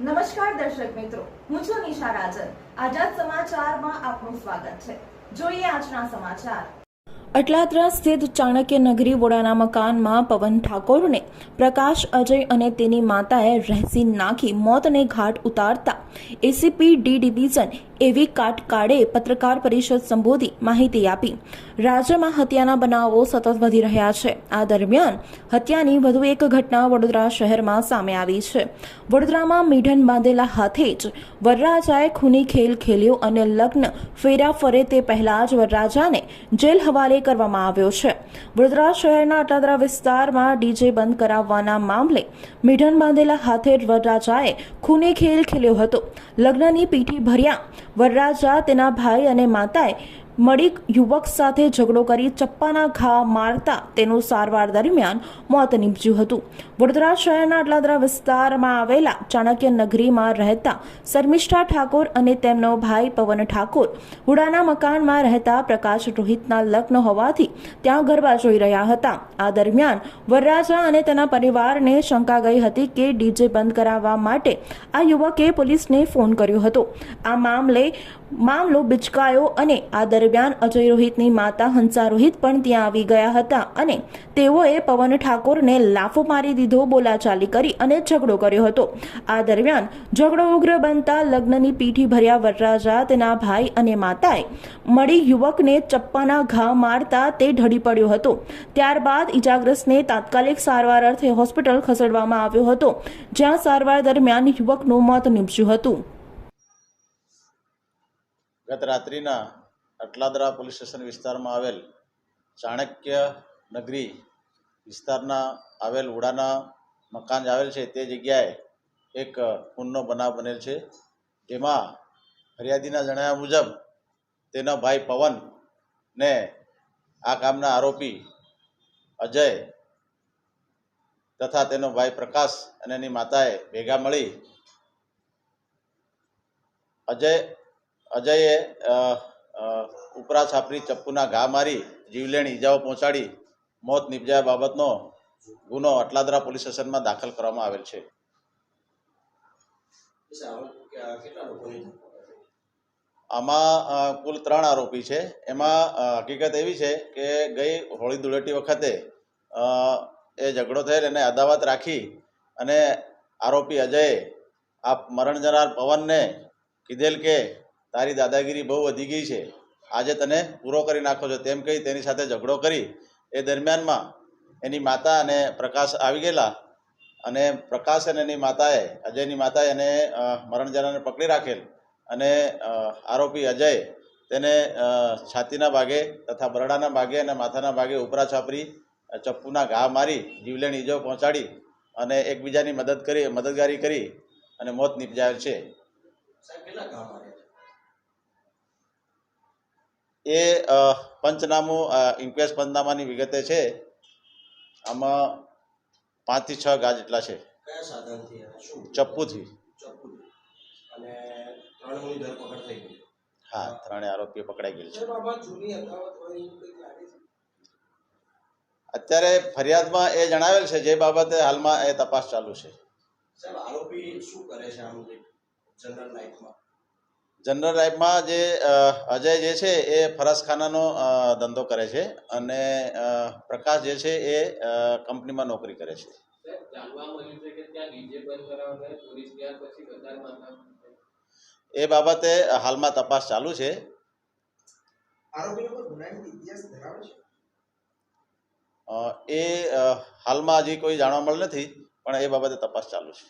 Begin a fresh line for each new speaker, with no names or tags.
નમસ્કાર દર્શક મિત્રો, હું છું નિશા રાજન. આઝાદ સમાચારમાં આપનું સ્વાગત છે. જોઈએ આજના સમાચાર. અટલાદરા સ્થિત ચાણક્ય નગરી વોડાના મકાનમાં પવન ઠાકોરને પ્રકાશ અજય અને તેની માતાએ રહેસી નાખી મોતને ઘાટ ઉતારતા એસીપી ડી ડિવિઝન એવી કાટકાળે પત્રકાર પરિષદ સંબોધી માહિતી આપી. રાજ્યમાં હત્યાના બનાવો સતત વધી રહ્યા છે. આ દરમિયાન હત્યાની વધુ એક ઘટના વડોદરા શહેરમાં સામે આવી છે. વડોદરામાં મીઢન બાંધેલા હાથે જ વરરાજાએ ખૂની ખેલ ખેલ્યો અને લગ્ન ફેરા ફરે તે પહેલા જ વરરાજાને જેલ હવાલે કરવામાં આવ્યો છે. વડોદરા શહેરના અટાદરા વિસ્તારમાં ડીજે બંધ કરાવવાના મામલે મીઢન બાંધેલા હાથે જ વરરાજાએ ખૂની ખેલ ખેલ્યો હતો. લગ્નની પીઠી ભર્યા વરરાજા તેના ભાઈ અને માતાએ મળી યુવક સાથે ઝઘડો કરી ચપ્પાના ઘા મારતા તેનું સારવાર દરમિયાન મોત નીપજ્યું હતું. વડોદરા શહેરના અટલાદરા વિસ્તારમાં આવેલા ચાણક્ય નગરીમાં રહેતા શર્મિષ્ઠા ઠાકોર અને તેમનો ભાઈ પવન ઠાકોર હુડાના મકાનમાં રહેતા પ્રકાશ રોહિતના લગ્ન હોવાથી ત્યાં ગરબા જોઈ રહ્યા હતા. આ દરમિયાન વરરાજા અને તેના પરિવારને શંકા ગઈ હતી કે ડીજે બંધ કરાવવા માટે આ યુવકે પોલીસને ફોન કર્યો હતો. આ મામલે મામલો બિચકાયો અને આ દરમિયાન અજય રોહિતની માતા હંસા રોહિત પણ ત્યાં આવી ગયા હતા અને તેઓએ પવન ઠાકોરને લાફો મારી દીધો, બોલાચાલી કરી અને ઝઘડો કર્યો હતો. આ દરમિયાન ઝઘડો ઉગ્ર બનતા લગ્નની પીઠી ભર્યા વરરાજા, તેના ભાઈ અને માતાએ મળી યુવકને ચપ્પાના ઘા મારતા તે ઢળી પડ્યો હતો. ત્યારબાદ ઇજાગ્રસ્તને તાત્કાલિક સારવાર અર્થે હોસ્પિટલ ખસેડવામાં આવ્યો હતો, જ્યાં સારવાર દરમિયાન યુવકનું મોત નીપજ્યું હતું.
ગત રાત્રિના અટલાદરા પોલીસ સ્ટેશન વિસ્તારમાં આવેલ ચાણક્ય નગરી વિસ્તારના આવેલ ઉડાના મકાન આવેલ છે તે જગ્યાએ એક ખૂનનો બનાવ બનેલ છે. જેમાં ફરિયાદીના જણાવ્યા મુજબ તેના ભાઈ પવન ને આ કામના આરોપી અજય તથા તેનો ભાઈ પ્રકાશ અને એની માતાએ ભેગા મળી અજય, અજયે ઉપરા છાપરી ચપ્પુના ઘા મારી જીવલેણ ઈજાઓ પહોંચાડી મોત નિપજાયા બાબતનો ગુનો અટલાદરા પોલીસ સ્ટેશનમાં દાખલ કરવામાં આવેલ છે. આમાં કુલ ત્રણ આરોપી છે. એમાં હકીકત એવી છે કે ગઈ હોળી ધૂળેટી વખતે એ ઝઘડો થયેલ એને અદાવત રાખી અને આરોપી અજયે આ મરણ જનાર પવનને કીધેલ કે તારી દાદાગીરી બહુ વધી ગઈ છે. આજે તને પૂરો કરી નાખો છો. તેમ કહી તેની સાથે ઝઘડો કરી. એ દરમિયાનમાં એની માતા અને પ્રકાશ આવી ગયેલા. અને પ્રકાશ અને એની માતાએ, અજયની માતાએ એને મરણજાનાને પકડી રાખેલ. અને આરોપી અજય તેને છાતીના ભાગે તથા બરડાના ભાગે અને માથાના ભાગે ઉપરા છાપરી ચપ્પુના ઘા મારી જીવલેણ ઈજો પહોંચાડી અને એકબીજાની મદદ કરી, મદદગારી કરી અને મોત નિપજાયેલ છે. એ પંચનામું ઇન્ક્વેસ્ટ પંચનામાની વિગતે છે. આમાં પાંચથી છ ગા જેટલા છે. ચપ્પુથી. હા ત્રણે આરોપીઓ પકડાઈ ગયેલ છે. અત્યારે ફરિયાદમાં એ જણાવેલ છે જે બાબતે હાલમાં એ તપાસ ચાલુ છે.
આરોપી શું કરે છે જનરલ લાઈફમાં
જનરલ લાઈફમાં જે અજય જે છે એ ફરસખાનાનો ધંધો કરે છે અને પ્રકાશ જે છે એ કંપનીમાં નોકરી કરે છે. એ બાબતે હાલમાં તપાસ ચાલુ છે.
આરોપીનો કોઈ ગુનાહિત ઇતિહાસ ધરાવે છે?
અ, એ હાલમાં હજી કોઈ જાણવા મળે નથી પણ એ બાબતે તપાસ ચાલુ છે.